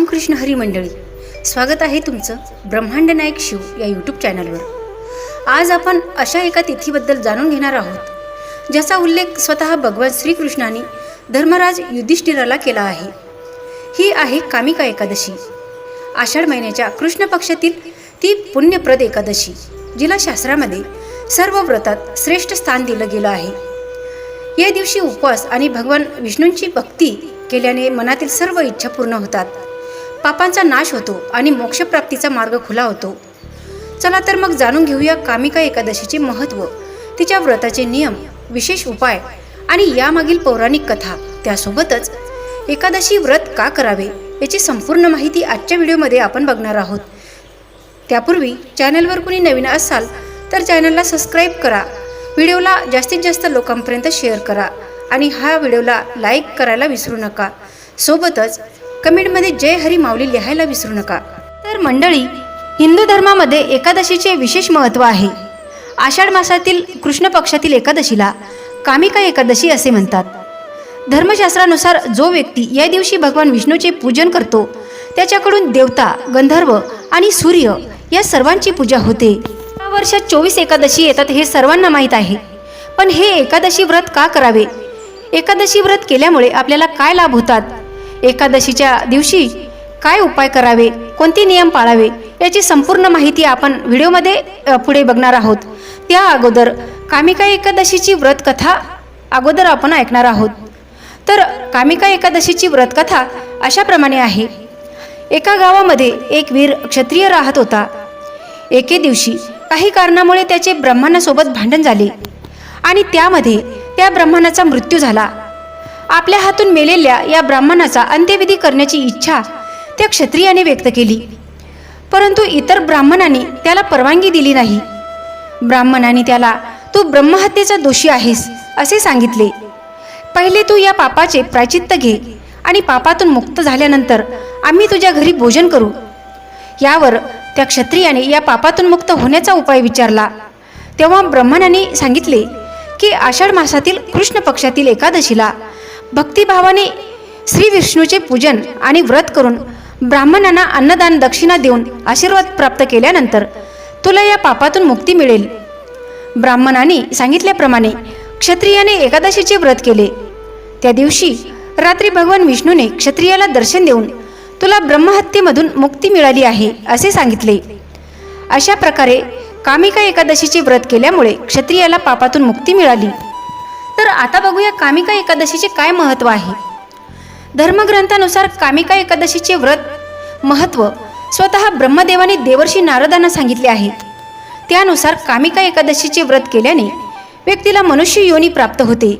रामकृष्ण हरी मंडळी स्वागत आहे तुमचं ब्रह्मांड नायक शिव या यूट्यूब चॅनलवर आज आपण अशा एका तिथीबद्दल जाणून घेणार आहोत ज्याचा उल्लेख स्वतः भगवान श्रीकृष्णाने धर्मराज युधिष्ठिराला केला आहे. ही आहे कामिका एकादशी. आषाढ महिन्याच्या कृष्ण पक्षातील ती पुण्यप्रद एकादशी जिला शास्त्रामध्ये सर्व व्रतात श्रेष्ठ स्थान दिलं गेलं आहे. या दिवशी उपवास आणि भगवान विष्णूंची भक्ती केल्याने मनातील सर्व इच्छा पूर्ण होतात. पापांचा नाश होतो आणि मोक्षप्राप्तीचा मार्ग खुला होतो. चला तर मग जाणून घेऊया कामिका एकादशीचे महत्त्व तिच्या व्रताचे नियम विशेष उपाय आणि यामागील पौराणिक कथा. त्यासोबतच एकादशी व्रत का करावे याची संपूर्ण माहिती आजच्या व्हिडिओमध्ये आपण बघणार आहोत. त्यापूर्वी चॅनलवर कुणी नवीन असाल तर चॅनलला सबस्क्राईब करा व्हिडिओला जास्तीत जास्त लोकांपर्यंत शेअर करा आणि हा व्हिडिओला लाईक करायला विसरू नका. सोबतच कमेंटमध्ये जय हरी माऊली लिहायला विसरू नका. तर मंडळी हिंदू धर्मामध्ये एकादशीचे विशेष महत्त्व आहे. आषाढ मासातील कृष्ण पक्षातील एकादशीला कामिका एकादशी असे म्हणतात. धर्मशास्त्रानुसार जो व्यक्ती या दिवशी भगवान विष्णूचे पूजन करतो त्याच्याकडून देवता गंधर्व आणि सूर्य या सर्वांची पूजा होते. या वर्षात चोवीस एकादशी येतात हे सर्वांना माहीत आहे. पण हे एकादशी व्रत का करावे? एकादशी व्रत केल्यामुळे आपल्याला काय लाभ होतात? एकादशीच्या दिवशी काय उपाय करावे? कोणते नियम पाळावे? याची संपूर्ण माहिती आपण व्हिडिओमध्ये पुढे बघणार आहोत. त्या अगोदर कामिका एकादशीची व्रतकथा अगोदर आपण ऐकणार आहोत. तर कामिका एकादशीची व्रतकथा अशाप्रमाणे आहे. एका गावामध्ये एक वीर क्षत्रिय राहत होता. एके दिवशी काही कारणामुळे त्याचे ब्रह्मांनासोबत भांडण झाले आणि त्यामध्ये त्या ब्राह्मणाचा मृत्यू झाला. आपल्या हातून मेलेल्या या ब्राह्मणाचा अंत्यविधी करण्याची इच्छा त्या क्षत्रियाने व्यक्त केली. परंतु इतर ब्राह्मणाने त्याला परवानगी दिली नाही. ब्राह्मणाने त्याला तू ब्रह्महत्येचा दोषी आहेस असे सांगितले. पहिले तू या पापाचे प्राचित्त घे आणि पापातून मुक्त झाल्यानंतर आम्ही तुझ्या घरी भोजन करू. यावर त्या क्षत्रियाने या पापातून मुक्त होण्याचा उपाय विचारला. तेव्हा ब्रह्मणाने सांगितले की आषाढ मासातील कृष्ण पक्षातील एकादशीला भक्तिभावाने श्री विष्णूचे पूजन आणि व्रत करून ब्राह्मणांना अन्नदान दक्षिणा देऊन आशीर्वाद प्राप्त केल्यानंतर तुला या पापातून मुक्ती मिळेल. ब्राह्मणाने सांगितल्याप्रमाणे क्षत्रियाने एकादशीचे व्रत केले. त्या दिवशी रात्री भगवान विष्णूने क्षत्रियाला दर्शन देऊन तुला ब्रह्महत्येमधून मुक्ती मिळाली आहे असे सांगितले. अशा प्रकारे कामिका एकादशीचे व्रत केल्यामुळे क्षत्रियाला पापातून मुक्ती मिळाली. आता बघूया कामिका एकादशीचे काय महत्त्व आहे. धर्मग्रंथानुसार कामिका एकादशीचे व्रत महत्त्व स्वतः ब्रह्मदेवाने देवर्षी नारदांना सांगितले आहे त्यानुसार कामिका एकादशीचे व्रत केल्याने व्यक्तीला मनुष्य योनी प्राप्त होते.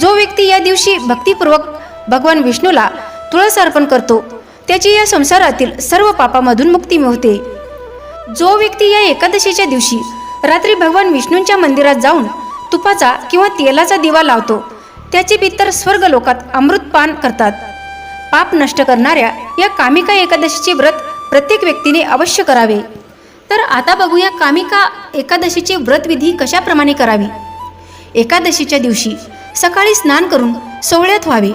जो व्यक्ती या दिवशी भक्तिपूर्वक भगवान विष्णूला तुळस अर्पण करतो त्याची या संसारातील सर्व पापामधून मुक्ती मिळते. जो व्यक्ती या एकादशीच्या दिवशी रात्री भगवान विष्णूंच्या मंदिरात जाऊन तुपाचा किंवा तेलाचा दिवा लावतो. त्याचे पितर स्वर्ग लोकात अमृतपान करतात. पाप नष्ट करणाऱ्या या कामिका एकादशीचे व्रत प्रत्येक व्यक्तीने अवश्य करावे. तर आता बघूया कामिका एकादशीची व्रतविधी कशाप्रमाणे करावी. एकादशीच्या दिवशी सकाळी स्नान करून सोहळ्यात व्हावे.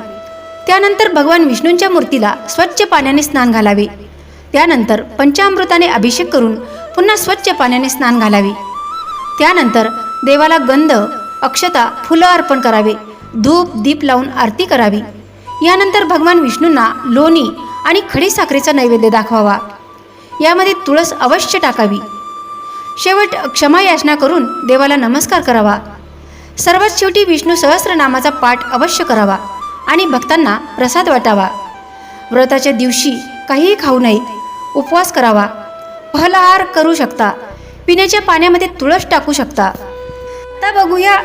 त्यानंतर भगवान विष्णूंच्या मूर्तीला स्वच्छ पाण्याने स्नान घालावे. त्यानंतर पंचामृताने अभिषेक करून पुन्हा स्वच्छ पाण्याने स्नान घालावे. त्यानंतर देवाला गंध अक्षता फुलं अर्पण करावे धूप दीप लावून आरती करावी. यानंतर भगवान विष्णूंना लोणी आणि खडी साखरेचा नैवेद्य दाखवावा. यामध्ये तुळस अवश्य टाकावी. शेवट क्षमा याचना करून देवाला नमस्कार करावा. सर्वात शेवटी विष्णू सहस्रनामाचा पाठ अवश्य करावा आणि भक्तांना प्रसाद वाटावा. व्रताच्या दिवशी काहीही खाऊ नये उपवास करावा. फलहार करू शकता. पिण्याच्या पाण्यामध्ये तुळस टाकू शकता. आता बघूया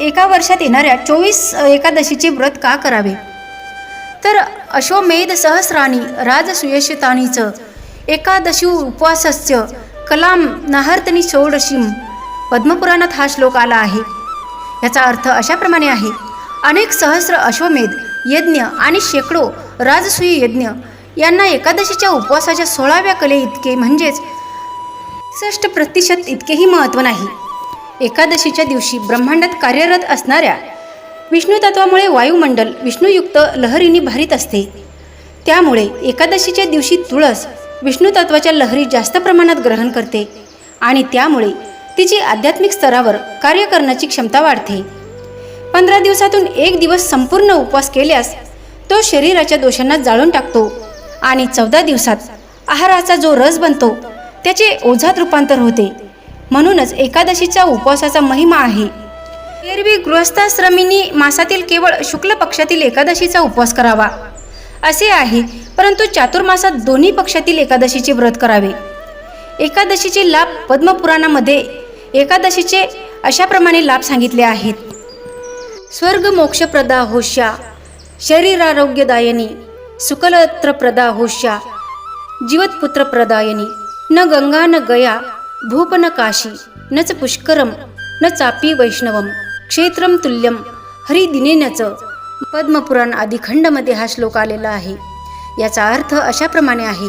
एका वर्षात येणाऱ्या चोवीस एकादशीचे व्रत का करावे? तर अश्वमेध सहस्राणी राजसुयशतानीचं एकादशी उपवासस्य कलाम नाहर्तनी षोडशीम पद्मपुराणात हा श्लोक आला आहे. याचा अर्थ अशाप्रमाणे आहे अनेक सहस्र अश्वमेध यज्ञ आणि शेकडो राजसूय यज्ञ यांना एकादशीच्या उपवासाच्या सोळाव्या कले इतके म्हणजेच एकसष्ट प्रतिशत इतकेही महत्त्व नाही. एकादशीच्या दिवशी ब्रह्मांडात कार्यरत असणाऱ्या विष्णू तत्वामुळे वायुमंडल विष्णुयुक्त लहरींनी भरीत असते. त्यामुळे एकादशीच्या दिवशी तुळस विष्णू तत्वाच्या लहरी जास्त प्रमाणात ग्रहण करते आणि त्यामुळे तिची आध्यात्मिक स्तरावर कार्य करण्याची क्षमता वाढते. पंधरा दिवसातून एक दिवस संपूर्ण उपवास केल्यास तो शरीराच्या दोषांना जाळून टाकतो आणि चौदा दिवसात आहाराचा जो रस बनतो त्याचे ओझात रूपांतर होते. म्हणूनच एकादशीचा उपवासाचा महिमा आहे. एरवी गृहस्थाश्रमींनी मासातील केवळ शुक्ल पक्षातील एकादशीचा उपवास करावा. असे आहे परंतु चातुर्मासात दोन्ही पक्षातील एकादशीचे व्रत करावे. एकादशीचे लाभ पद्मपुराणामध्ये एकादशीचे अशाप्रमाणे लाभ सांगितले आहेत. स्वर्ग मोक्षप्रदा होश्या शरीरारोग्यदायिनी सुकलत्रप्रदा होश्या जीवत्पुत्रप्रदायिनी न गंगा न गया भूप न काशी नच पुष्करम न चापी वैष्णवम क्षेत्रम तुल्यम हरिदिनेनच पद्मपुराण आदी खंडमध्ये हा श्लोक आलेला आहे. याचा अर्थ अशाप्रमाणे आहे.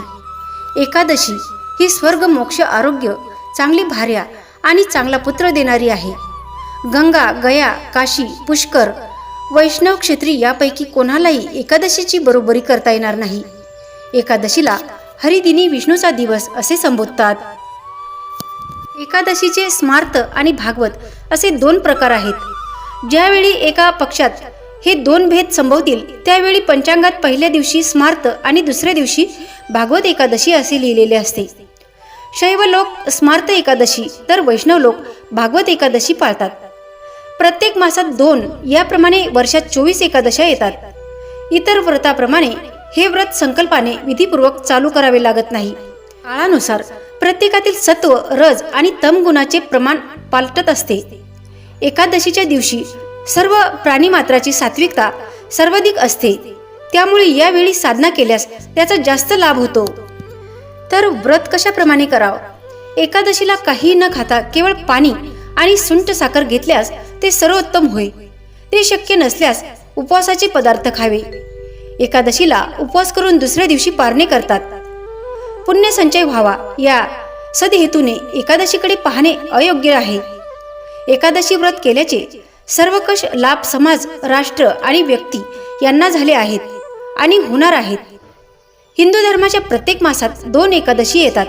एकादशी ही स्वर्ग मोक्ष आरोग्य चांगली भार्या आणि चांगला पुत्र देणारी आहे. गंगा गया काशी पुष्कर वैष्णव क्षेत्री यापैकी कोणालाही एकादशीची बरोबरी करता येणार नाही. एकादशीला हरिदिनी विष्णूचा दिवस असे संबोधतात. एकादशीचे स्मार्त आणि भागवत असे दोन प्रकार आहेत. ज्यावेळी एका पक्षात हे दोन भेद संभवतील त्यावेळी पंचांगात पहिल्या दिवशी स्मार्त आणि दुसऱ्या दिवशी भागवत एकादशी असे लिहिलेले असते. शैव लोक स्मार्त एकादशी तर वैष्णव लोक भागवत एकादशी पाळतात. प्रत्येक मासात दोन याप्रमाणे वर्षात चोवीस एकादशा येतात. इतर व्रताप्रमाणे हे व्रत संकल्पाने विधीपूर्वक चालू करावे लागत नाही. काळानुसार प्रत्येकातील सत्व रज आणि तम गुणाचे प्रमाण पालटत असते. एकादशीच्या दिवशी सर्व प्राणीमात्राची सात्विकता सर्वाधिक असते. त्यामुळे यावेळी साधना केल्यास त्याचा जास्त लाभ होतो. तर व्रत कशाप्रमाणे करावं? एकादशीला काही न खाता केवळ पाणी आणि सुंट साखर घेतल्यास ते सर्वोत्तम होय. ते शक्य नसल्यास उपवासाचे पदार्थ खावे. एकादशीला उपवास करून दुसऱ्या दिवशी पारणे करतात. पुण्यसंचय व्हावा या सदहेतूने एकादशीकडे पाहणे अयोग्य आहे. एकादशी व्रत केल्याचे सर्वकष लाभ समाज राष्ट्र आणि व्यक्ती यांना झाले आहेत आणि होणार आहेत. हिंदू धर्माच्या प्रत्येक मासात दोन एकादशी येतात.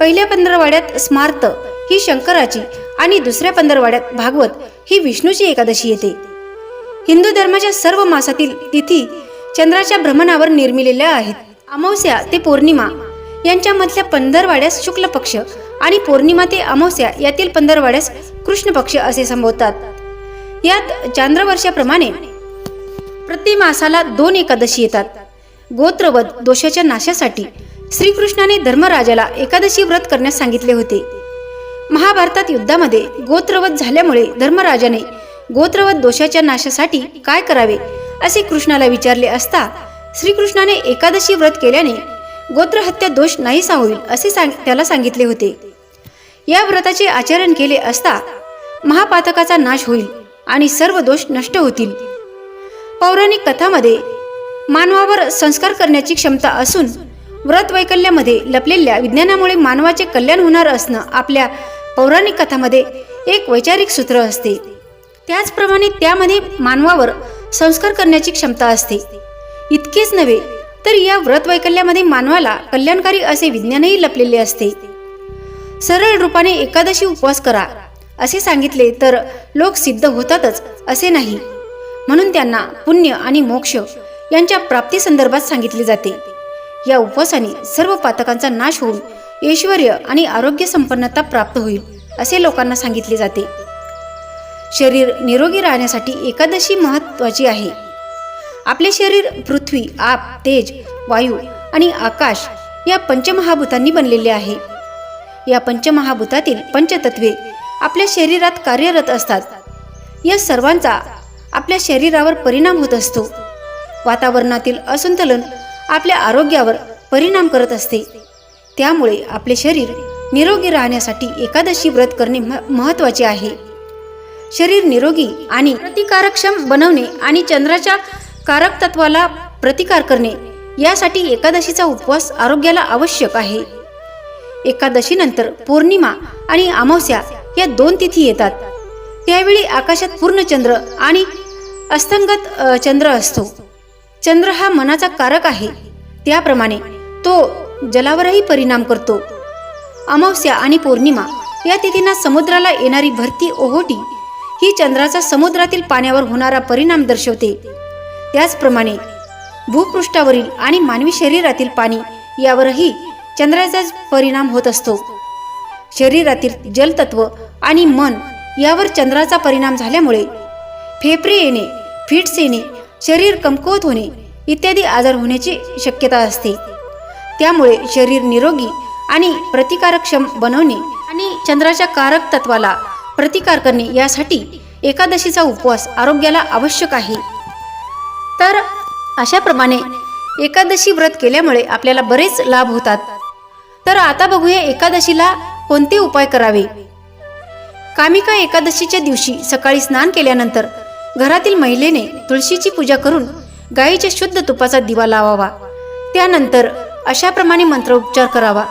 पहिल्या पंधरवाड्यात स्मार्त ही शंकराची आणि दुसऱ्या पंधरवाड्यात भागवत ही विष्णूची एकादशी येते. हिंदू धर्माच्या सर्व मासातील तिथी चंद्राच्या भ्रमणावर निर्मिलेल्या आहेत. अमावस्या ते पौर्णिमा यांच्यामधल्या पंधरवाड्यास शुक्ल पक्ष आणि पौर्णिमा ते अमावस्या यातील पंधरवाड्यास कृष्ण पक्ष असे संबोधतात. यात चांद्रवर्षाप्रमाणे प्रति मासाला दोन एकादशी येतात. गोत्रवध दोषाच्या नाशासाठी श्रीकृष्णाने धर्मराजाला एकादशी व्रत करण्यास सांगितले होते. महाभारतात युद्धामध्ये गोत्रवध झाल्यामुळे धर्मराजाने गोत्रवध दोषाच्या नाशासाठी काय करावे असे कृष्णाला विचारले असता श्रीकृष्णाने एकादशी व्रत केल्याने गोत्रहत्या दोष नाहीसा होईल असे सांग त्याला सांगितले होते. या व्रताचे आचरण केले असता महापातकाचा नाश होईल आणि सर्व दोष नष्ट होतील. पौराणिक कथामध्ये मानवावर संस्कार करण्याची क्षमता असून व्रत वैकल्यामध्ये लपलेल्या विज्ञानामुळे मानवाचे कल्याण होणार असणं आपल्या पौराणिक कथामध्ये एक वैचारिक सूत्र असते. त्याचप्रमाणे त्यामध्ये मानवावर संस्कार करण्याची क्षमता असते. इतकेच नव्हे तर या व्रत वैकल्यामध्ये मानवाला कल्याणकारी असे विज्ञानही लपलेले असते. सरळ रूपाने एकादशी उपवास करा असे सांगितले तर लोक सिद्ध होतातच असे नाही. म्हणून त्यांना पुण्य आणि मोक्ष यांच्या प्राप्ती संदर्भात सांगितले जाते. या उपवासाने सर्व पातकांचा नाश होऊन ऐश्वर आणि आरोग्य संपन्नता प्राप्त होईल असे लोकांना सांगितले जाते. शरीर निरोगी राहण्यासाठी एकादशी महत्वाची आहे. आपले शरीर पृथ्वी आप तेज वायू आणि आकाश या पंचमहाभूतांनी बनलेले आहे. या पंचमहाभूतातील पंचतत्वे आपल्या शरीरात कार्यरत असतात. या सर्वांचा आपल्या शरीरावर परिणाम होत असतो. वातावरणातील असंतुलन आपल्या आरोग्यावर परिणाम करत असते. त्यामुळे आपले शरीर निरोगी राहण्यासाठी एकादशी व्रत करणे म- महत्त्वाचे आहे. शरीर निरोगी आणि प्रतिकारक्षम बनवणे आणि चंद्राच्या कारक तत्वाला प्रतिकार करणे यासाठी एकादशीचा उपवास आरोग्याला आवश्यक आहे. एकादशीनंतर पौर्णिमा आणि अमावस्या या दोन तिथी येतात. त्यावेळी आकाशात पूर्ण चंद्र आणि अस्तंगत चंद्र असतो. चंद्र हा मनाचा कारक आहे. त्याप्रमाणे तो जलावरही परिणाम करतो. अमावस्या आणि पौर्णिमा या तिथींना समुद्राला येणारी भरती ओहोटी ही चंद्राचा समुद्रातील पाण्यावर होणारा परिणाम दर्शवते. त्याचप्रमाणे भूपृष्ठावरील आणि मानवी शरीरातील पाणी यावरही चंद्राचाच परिणाम होत असतो. शरीरातील जलतत्व आणि मन यावर चंद्राचा परिणाम झाल्यामुळे फेफरे येणे फिट्स येणे शरीर कमकुवत होणे इत्यादी आजार होण्याची शक्यता असते. त्यामुळे शरीर निरोगी आणि प्रतिकारक्षम बनवणे आणि चंद्राच्या कारक तत्वाला प्रतिकार करणे यासाठी एकादशीचा उपवास आरोग्याला आवश्यक आहे. तर अशाप्रमाणे एकादशी व्रत केल्यामुळे आपल्याला बरेच लाभ होतात. तर आता बघूया एकादशीला कोणते उपाय करावे? कामिका एकादशीच्या दिवशी सकाळी स्नान केल्यानंतर घरातील महिलेने तुळशीची पूजा करून गायीच्या शुद्ध तुपाचा दिवा लावावा. त्यानंतर अशाप्रमाणे मंत्रोपचार करावा.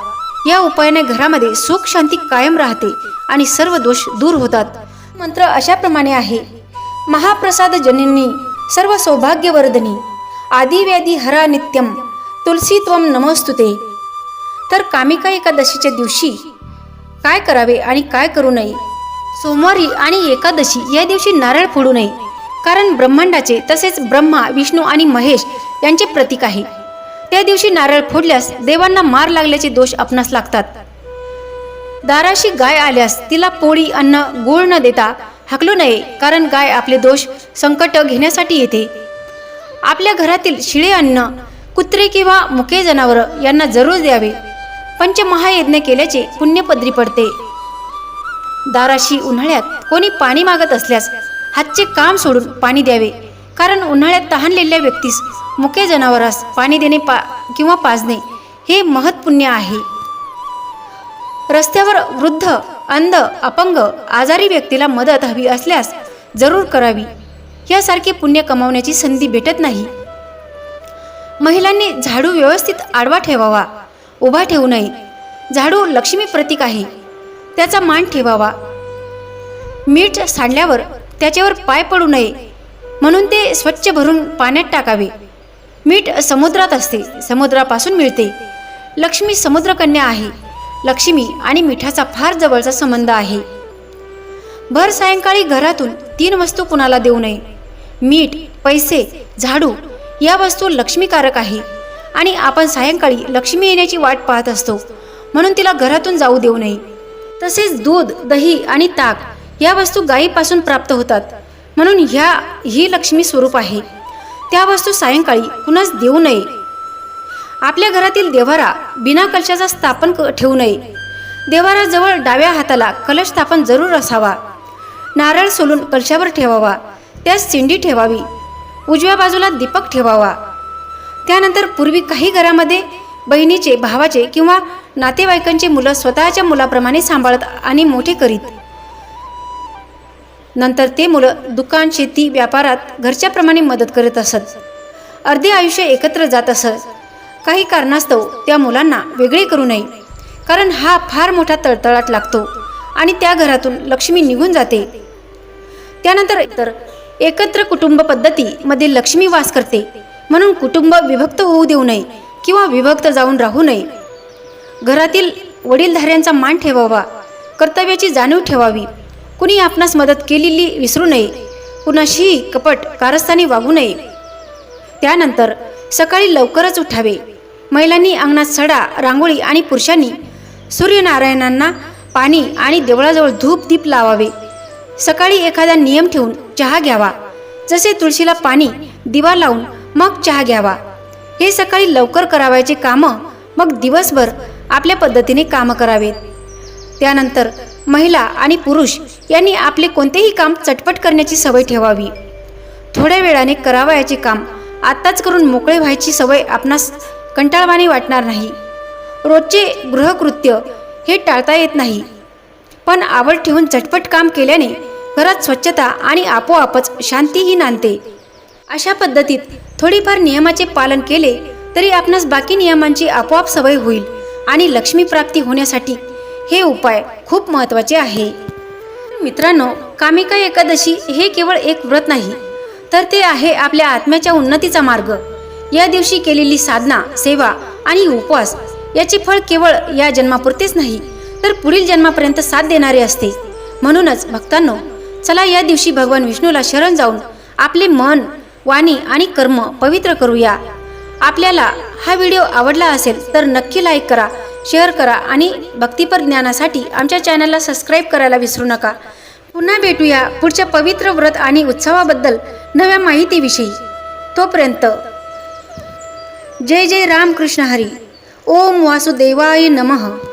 या उपायाने घरामध्ये सुख शांती कायम राहते आणि सर्व दोष दूर होतात. मंत्र अशाप्रमाणे आहे. महाप्रसाद जननी सर्व सौभाग्यवर्धनी आदिव्याधी हरा नित्यम तुलसी त्वम नमस्तुते. तर कामिका एकादशीच्या दिवशी काय करावे आणि काय करू नये? सोमवारी आणि एकादशी या दिवशी नारळ फोडू नये कारण ब्रह्मांडाचे तसेच ब्रह्मा विष्णू आणि महेश यांचे प्रतीक आहे. त्या दिवशी नारळ फोडल्यास देवांना मार लागल्याचे दोष आपणास लागतात. दाराशी गाय आल्यास तिला पोळी अन्न गुळ न देता हाकलू नये कारण गाय आपले दोष संकट घेण्यासाठी येते. आपल्या घरातील शिळे अन्न कुत्रे किंवा मुके जनावर यांना जरूर द्यावे. पंचमहायज्ञ केल्याचे पुण्यपदरी पडते. दाराशी उन्हाळ्यात कोणी पाणी मागत असल्यास हातचे काम सोडून पाणी द्यावे कारण उन्हाळ्यात तहानलेल्या व्यक्तीस मुके जनावरास पाणी देणे पा किंवा पाजणे हे महत्पुण्य आहे. रस्त्यावर वृद्ध अंध अपंग आजारी व्यक्तीला मदत हवी असल्यास जरूर करावी. यासारखे पुण्य कमावण्याची संधी भेटत नाही. महिलांनी झाडू व्यवस्थित आडवा ठेवावा उभा ठेवू नये. झाडू लक्ष्मी प्रतीक आहे त्याचा मान ठेवावा. मीठ सांडल्यावर त्याच्यावर पाय पडू नये म्हणून ते स्वच्छ भरून पाण्यात टाकावे. मीठ समुद्रात असते समुद्रापासून मिळते. लक्ष्मी समुद्रकन्या आहे. लक्ष्मी आणि मिठाचा फार जवळचा संबंध आहे. भर सायंकाळी घरातून तीन वस्तू कुणाला देऊ नये. मीठ पैसे झाडू या वस्तू लक्ष्मीकारक आहे. आणि आपण सायंकाळी लक्ष्मी येण्याची वाट पाहत असतो म्हणून तिला घरातून जाऊ देऊ नये. तसेच दूध दही आणि ताक या वस्तू गायीपासून प्राप्त होतात म्हणून ह्या ही लक्ष्मी स्वरूप आहे. त्या वस्तू सायंकाळी कुणास देऊ नये. आपल्या घरातील देवारा बिना कलशाचा स्थापन क- ठेवू नये. देवाराजवळ डाव्या हाताला कलश स्थापन जरूर असावा. नारळ सोलून कलशावर ठेवावा. त्यास चिंडी ठेवावी. उजव्या बाजूला दीपक ठेवावा. त्यानंतर पूर्वी काही घरामध्ये बहिणीचे भावाचे किंवा नातेवाईकांचे मुलं स्वतःच्या मुलाप्रमाणे सांभाळत आणि मोठे करीत. नंतर ते मुलं दुकान शेती व्यापारात घरच्याप्रमाणे मदत करत असत. अर्धे आयुष्य एकत्र जात असत. काही कारणास्तव त्या मुलांना वेगळे करू नये. कारण हा फार मोठा तळतळाट लागतो आणि त्या घरातून लक्ष्मी निघून जाते. त्यानंतर तर एकत्र कुटुंब पद्धतीमध्ये लक्ष्मी वास करते. म्हणून कुटुंब विभक्त होऊ देऊ नये किंवा विभक्त जाऊन राहू नये. घरातील वडीलधाऱ्यांचा मान ठेवावा कर्तव्याची जाणीव ठेवावी. कुणी आपणास मदत केलेली विसरू नये. कुणाशीही कपट कारस्थानी वागू नये. त्यानंतर सकाळी लवकरच उठावे. महिलांनी अंगणात सडा रांगोळी आणि पुरुषांनी सूर्यनारायणांना पाणी आणि देवळाजवळ धूप दीप लावावे. सकाळी एखादा नियम ठेवून चहा घ्यावा. जसे तुळशीला पाणी दिवा लावून मग चहा घ्यावा. हे सकाळी लवकर करावायचे कामं मग दिवसभर आपल्या पद्धतीने कामं करावेत. त्यानंतर महिला आणि पुरुष यांनी आपले कोणतेही काम चटपट करण्याची सवय ठेवावी. थोड्या वेळाने करावयाचे काम आत्ताच करून मोकळे व्हायची सवय आपणास कंटाळवाणी वाटणार नाही. रोजचे गृहकृत्य हे टाळता येत नाही. पण आवड ठेवून झटपट काम केल्याने घरात स्वच्छता आणि आपोआपच शांतीही नांदते. अशा पद्धतीत थोडीफार नियमाचे पालन केले तरी आपणास बाकी नियमांची आपोआप सवय होईल आणि लक्ष्मी प्राप्ती होण्यासाठी हे उपाय खूप महत्त्वाचे आहे. मित्रांनो कामिका एकादशी हे केवळ एक व्रत नाही तर ते आहे आपल्या आत्म्याच्या उन्नतीचा मार्ग. या दिवशी केलेली साधना सेवा आणि उपवास याचे फळ केवळ या जन्मापुरतेच नाही तर पुढील जन्मापर्यंत साथ देणारे असते. म्हणूनच भक्तांनो चला या दिवशी भगवान विष्णूला शरण जाऊन आपले मन वाणी आणि कर्म पवित्र करूया. आपल्याला हा व्हिडिओ आवडला असेल तर नक्की लाईक करा शेअर करा आणि भक्तिपर ज्ञानासाठी आमच्या चॅनलला सबस्क्राईब करायला विसरू नका. पुन्हा भेटूया पुढच्या पवित्र व्रत आणि उत्सवाबद्दल नव्या माहितीविषयी. तोपर्यंत जय जय रामकृष्ण हरी. ओम वासुदेवाय नमः.